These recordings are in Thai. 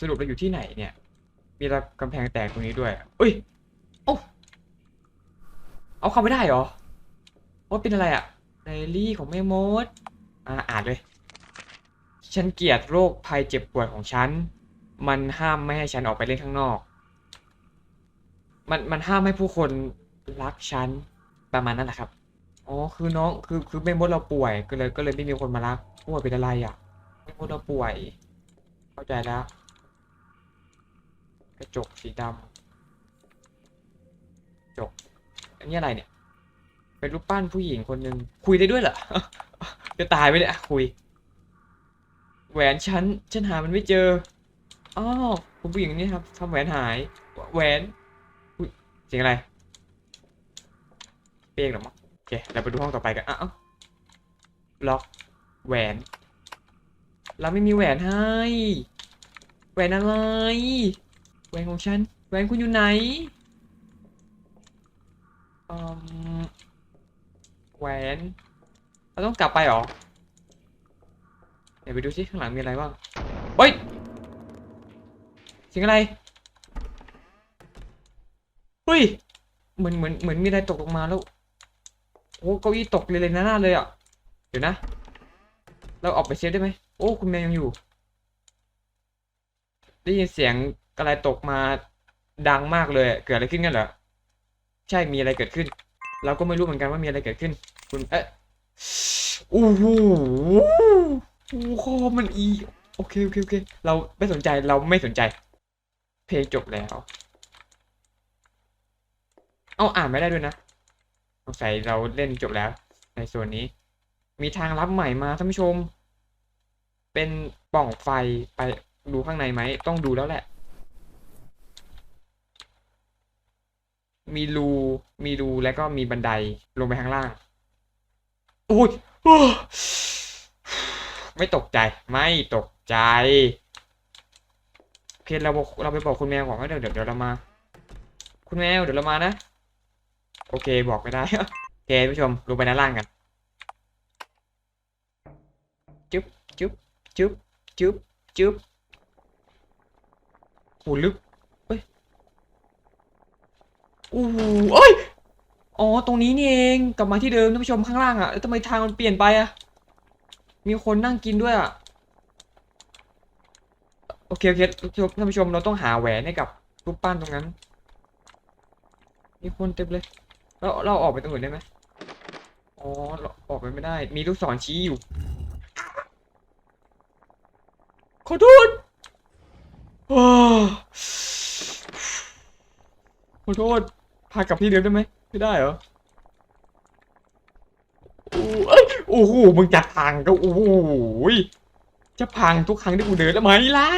สรุปเราอยู่ที่ไหนเนี่ย มีระกำแพงแตกตรงนี้ด้วยเอ้ยโอ้เอาเข้าไม่ได้เหรอว่าเป็นอะไรอะไดอารี่ของแม่มดอ่าอ่านเลย ฉันเกลียดโรคภัยเจ็บปวดของฉัน มันห้ามไม่ให้ฉันออกไปเล่นข้างนอก มันมันห้ามให้ผู้คนรักฉันประมาณนั้นแหละครับอ๋อคือน้องคือคือแม่มดเราป่วยก็เลยก็เลยไม่มีคนมารักป่วยเป็นอะไรอะแม่มดเราป่วย เข้าใจแล้ว กระจกสีดำกระจก อันนี้อะไรเนี่ย เป็นรูปปั้นผู้หญิงคนหนึ่งคุยได้ด้วยเหรอ จะตายไปเลยอะคุย แหวนฉัน ฉันหามันไม่เจออ้าวคุณผู้หญิงนี่ครับทำแหวนหาย แหวนอุ๊ยเสียงอะไร เปียงหรอมั้งโอเค เราไปดูห้องต่อไปกันอ้าวล็อก แหวน เราไม่มีแหวนให้ แหวนอะไร แหวนของฉันแหวนคุณอยู่ไหนอืมแหวนเราต้องกลับไปหรอเดี๋ยวไปดูสิข้างหลังมีอะไรบ้างเฮ้ยสียงอะไรเฮ้ยเหมือนเหมือนเหมือนมีอะไรตกลงมาแล้วโอ้เก้าอี้ตกเลยเลยหน้าเลยอะเดี๋ยวนะ เราออกไปเซฟได้ไหมโอ้คุณแมวยังอยู่ ได้ยินเสียง อะไรตกมาดังมากเลยเกิดอะไรขึ้นกันเหรอใช่มีอะไรเกิดขึ้น เราก็ไม่รู้เหมือนกันว่ามีอะไรเกิดขึ้น คุณเอ๊ะโอ้โหคอมันอีโอเคโอเคโอเค เราไม่สนใจเราไม่สนใจ เพลงจบแล้ว เอาอ่านไม่ได้ด้วยนะสงสัยเราเล่นจบแล้ว ในส่วนนี้ มีทางลับใหม่มาท่านผู้ชม เป็นปล่องไฟไปดูข้างในไหม ต้องดูแล้วแหละ มีรูมีรูแล้วก็มีบันไดลงไปข้างล่างโอ้ยโอ้ยไม่ตกใจไม่ตกใจโอเคเราบอกเราไปบอกคุณแมวก่อนว่าเดี๋ยวเดี๋ยวเดี๋ยวเรามา คุณแมวเดี๋ยวเรามานะ โอเคบอกไม่ได้โอเคท่านผู้ชมลงไปด้านล่างกันจึ๊บจึ๊บจึ๊บจึ๊บจึ๊บโหลึกเฮ้ยโอ้โหเอ้ย อ๋อ ตรงนี้นี่เอง กลับมาที่เดิมท่านผู้ชมข้างล่างอะแล้วทำไมทางมันเปลี่ยนไปอะมีคนนั่งกินด้วยอะโอเคโอเคท่านผู้ชมเราต้องหาแหวนให้กับรูปปั้นตรงนั้น มีคนเต็มเลย เราเราออกไปตรงอื่นได้ไหมอ๋อเราออกไปไม่ได้ มีลูกศรชี้อยู่ ขอโทษขอโทษ พากลับที่เดิมได้ไหมไม่ได้เหรอโอ้เอ้ยโอ้โหมึงจะพังก็โอ้โหยจะพังทุกครั้งที่กูเดินแล้วไหมล่ะ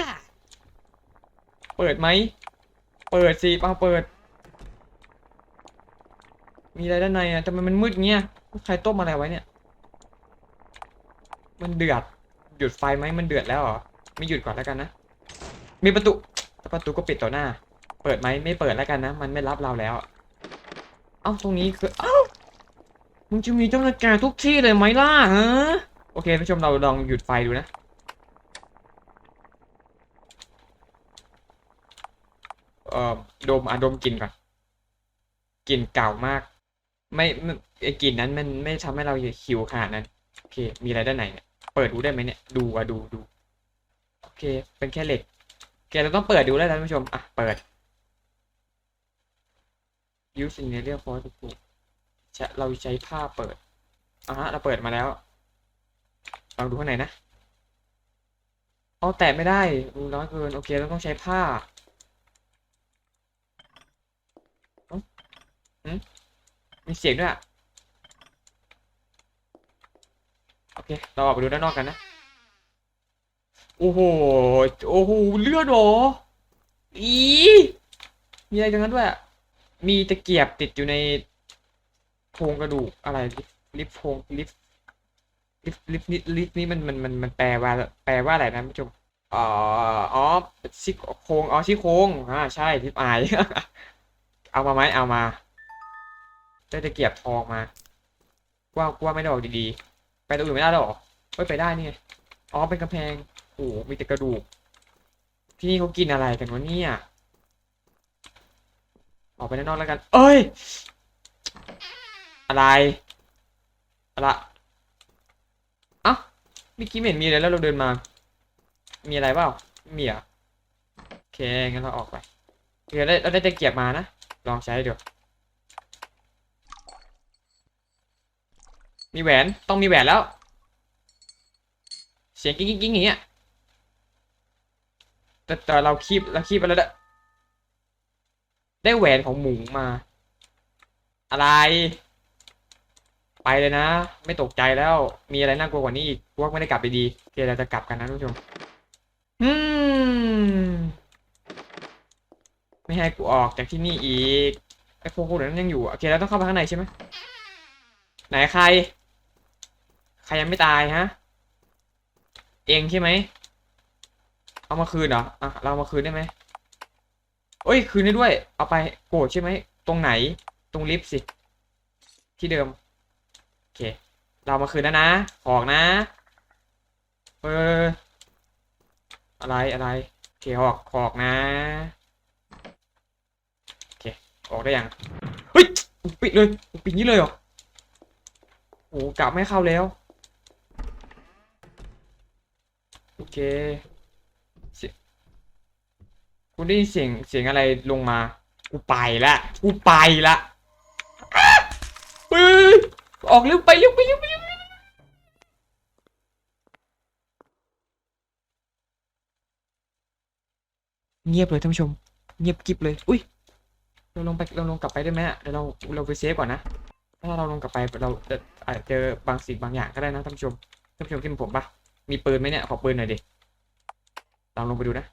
เปิดไหม เปิดสิปังเปิด มีอะไรด้านในอะทำไมมันมืดเงี้ยใครต้มอะไรไว้เนี่ย มันเดือด หยุดไฟไหมมันเดือดแล้วเหรอ ไม่หยุดก่อนแล้วกันนะ มีประตู ประตูก็ปิดต่อหน้า เปิดไหมไม่เปิดแล้วกันนะ มันไม่รับเราแล้ว เอ้าตรงนี้คือเอ้ามึงจะมีเจ้าหน้าที่ทุกที่เลยไหมล่ะฮะโอเคผู้ชมเราลองหยุดไฟดูนะเอ่อดมอะดมกลิ่นก่อนกลิ่นเก่ามาก ไม่ไอ้กลิ่นนั้นมันไม่ทำให้เราหิวขนาดนั้นโอเค มีอะไรด้านในเนี่ยเปิดดูได้ไหมเนี่ยดูอะดูดูโอเค เป็นแค่เหล็กโอเคเราต้องเปิดดูแล้วนะท่านผู้ชมอะเปิด use in area for to put ใช้เราใช้ผ้าเปิดอะเราเปิดมาแล้วลองดูข้างในนะเอ๋อแตะไม่ได้ดูร้อนเกิน โอเคเราต้องใช้ผ้าอืมมีเสียงด้วยโอเค เราออกไปดูด้านนอกกันนะ โอ้โห โอ้โห เลือดเหรอ อี มีอะไรตรงนั้นด้วยอะ มีตะเกียบติดอยู่ในโครงกระดูกอะไรลิฟโครงลิฟลิฟลิฟนี่ลิฟนี่มันมันมันมันแปลว่าแปลว่าอะไรนะผู้ชมอ๋ออ๋อซี่โครงอ๋อซี่โครงอ่าใช่ลิฟไอเอามาไหมเอามา ได้ตะเกียบทองมาว่าว่าไม่ได้ออกดีๆ ไปตรงอื่นไม่ได้หรอเฮ้ยไปได้นี่ไงอ๋อเป็นกำแพงโอ้มีแต่กระดูก ที่นี่เขากินอะไรกันวะเนี่ย ออกไปด้านนอกแล้วกัน เอ้ย อะไร อะไรเอ้าเมื่อกี้เห็นมีอะไรแล้วเราเดินมา มีอะไรเปล่าไม่มีเหรอะโอเค งั้นเราออกไปเดี๋ยวได้เราได้ตะเกียบมานะ ลองใช้ดู มีแหวน ต้องมีแหวนแล้ว เสียงกิ๊งกิ๊งกิ๊งอย่างเงี้ยแต่แต่เราคีบเราคีบไปแล้วได้ ได้แหวนของหมูมา อะไร ไปเลยนะ ไม่ตกใจแล้ว มีอะไรน่ากลัวกว่านี้อีกพวกไม่ได้กลับไปดีโอเคเราจะกลับกันนะทุกผู้ชมอืมไม่ให้กูออกจากที่นี่อีกไอ้พวกคนนั้นยังอยู่โอเคเราต้องเข้าไปข้างในใช่ไหมไหนใคร ใครยังไม่ตายฮะ เองใช่ไหมเอามาคืนเหรออะเราเอามาคืนได้ไหม เอ้ย คืนได้ด้วย เอาไปโกรธใช่ไหม ตรงไหน ตรงลิฟต์สิ ที่เดิม โอเค เราเอามาคืนแล้วนะ ออกนะ เออ อะไรอะไรโอเคออกออกนะ โอเค ออกได้ยัง เฮ้ย ปิดเลย ปิดนี้เลยเหรอ โอ้กลับไม่เข้าแล้ว โอเค เสียงคุณได้ยินเสียงเสียงอะไรลงมา กูไปละกูไปละอ้าเฮ้ยออกเร็วไปเร็วไปเร็วไปเร็วเงียบเลยท่านผู้ชม เงียบกริบเลย อุ้ย เราลงไปเราลงกลับไปได้ไหมเดี๋ยวเราเราไปเซฟก่อนนะ ถ้าเราลงกลับไปเราจะอาจจะเจอบางสิ่งบางอย่างก็ได้นะท่านผู้ชมท่านผู้ชมคิดเหมือนผมปะมีปืนไหมเนี่ยขอปืนหน่อยดิลองลงไปดูนะ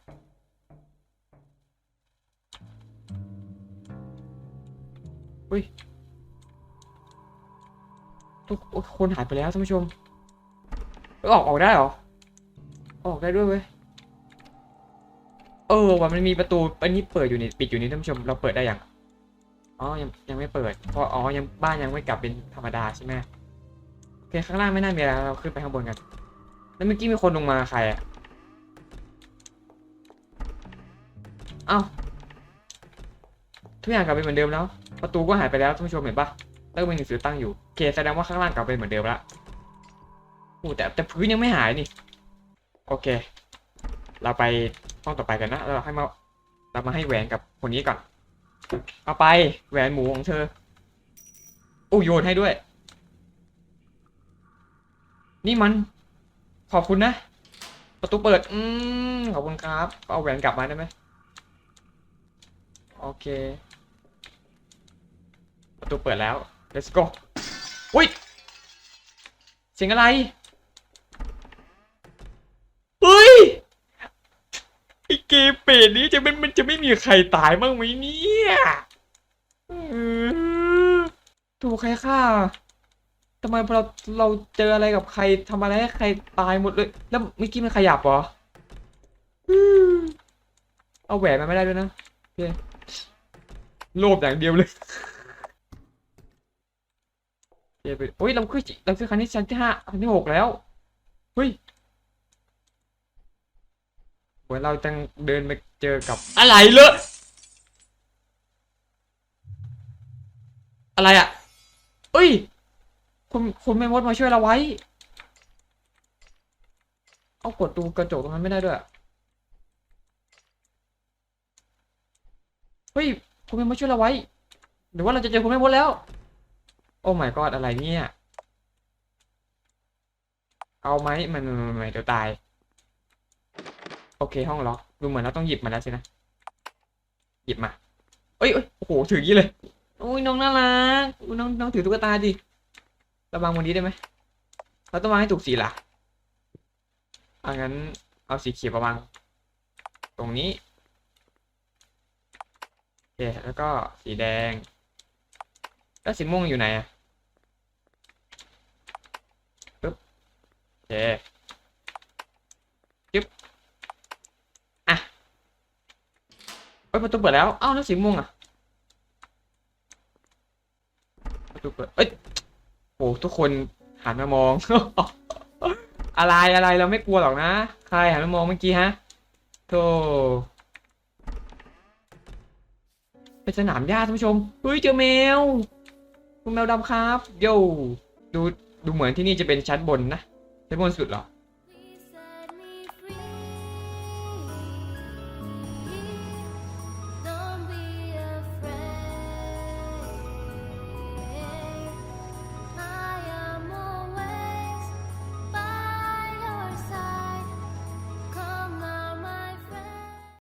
อุ้ยทุกคนหายไปแล้วท่านผู้ชมอออกออกได้หรอ ออกได้ด้วยเว้ย เออว่ามันมีประตูอันนี้เปิดอยู่นี่ปิดอยู่นี่ท่านผู้ชมเราเปิดได้ยังอ๋อยังยังไม่เปิดเพราะอ๋อยังบ้านยังไม่กลับเป็นธรรมดาใช่ไหมโอเคข้างล่างไม่น่ามีอะไรเราขึ้นไปข้างบนกัน แล้วเมื่อกี้มีคนลงมาใครอะเอ้าทุกอย่างกลับไปเหมือนเดิมแล้ว ประตูก็หายไปแล้วท่านผู้ชมเห็นปะแล้วก็มีหนังสือตั้งอยู่โอเคแสดงว่าข้างล่างกลับไปเหมือนเดิมละโอ้แต่แต่พื้นยังไม่หายนี่โอเค เราไปห้องต่อไปกันนะเราให้มาเรามาให้แหวนกับคนนี้ก่อนเอาไปแหวนหมูของเธออู้โยนให้ด้วย นี่มัน ขอบคุณนะ ประตูเปิด อืมขอบคุณครับ เอาแหวนกลับมาได้ไหมโอเค ประตูเปิดแล้ว let's go อุ้ยเสียงอะไรเฮ้ยไอเกมเปรตนี้จะมันมันจะไม่มีใครตายบ้างไหมเนี่ยถูกใครฆ่าทำไมพอเราเราเจออะไรกับใครทำอะไรให้ใครตายหมดเลย แล้วเมื่อกี้มันขยับเหรอเอาแหวนมาไม่ได้ด้วยนะโอเคโลภอย่างเดียวเลย โอเคไปโอ้ยเราขึ้นเราขึ้นคันนี้ชั้นที่ห้าคันที่หกแล้วเฮ้ยเหมือนเราจังเดินไปเจอกับอะไรเลยอะไรอะเอ้ย คุณคุณแม่มดมาช่วยเราไว้ เอากดดูกระจกตรงนั้นไม่ได้ด้วยอะเฮ้ยคุณแม่มดช่วยเราไว้หรือว่าเราจะเจอคุณแม่มดแล้วโอ้ my god อะไรเนี่ย เอาไหมมันไม่ไม่ไม่เดี๋ยวตาย โอเคห้องล็อกดูเหมือนเราต้องหยิบมาแล้วสินะ หยิบมา เอ้ยเอ้ยโอ้โหถืออย่างนี้เลยโอ้ยน้องน่ารักอุ๊ยน้องน้องถือตุ๊กตาดิระวังวันนี้ได้ไหมเราต้องวางให้ถูกสีล่ะเอางั้นเอาสีเขียวมาวางตรงนี้โอเคแล้วก็สีแดง แล้วสีม่วงอยู่ไหนอะปึ๊บ โอเคเอ้ยประตูเปิดแล้ว เอ้าแล้วสีม่วงอะประตูเปิดเอ้ยโหทุกคนหันมามอง อะไรอะไรเราไม่กลัวหรอกนะ ใครหันมามองเมื่อกี้ฮะโธ่เป็นสนามหญ้าท่านผู้ชมเฮ้ยเจอแมวคุณแมวดำครับ โย่ดูดูเหมือนที่นี่จะเป็นชั้นบนนะ ชั้นบนสุดเหรอ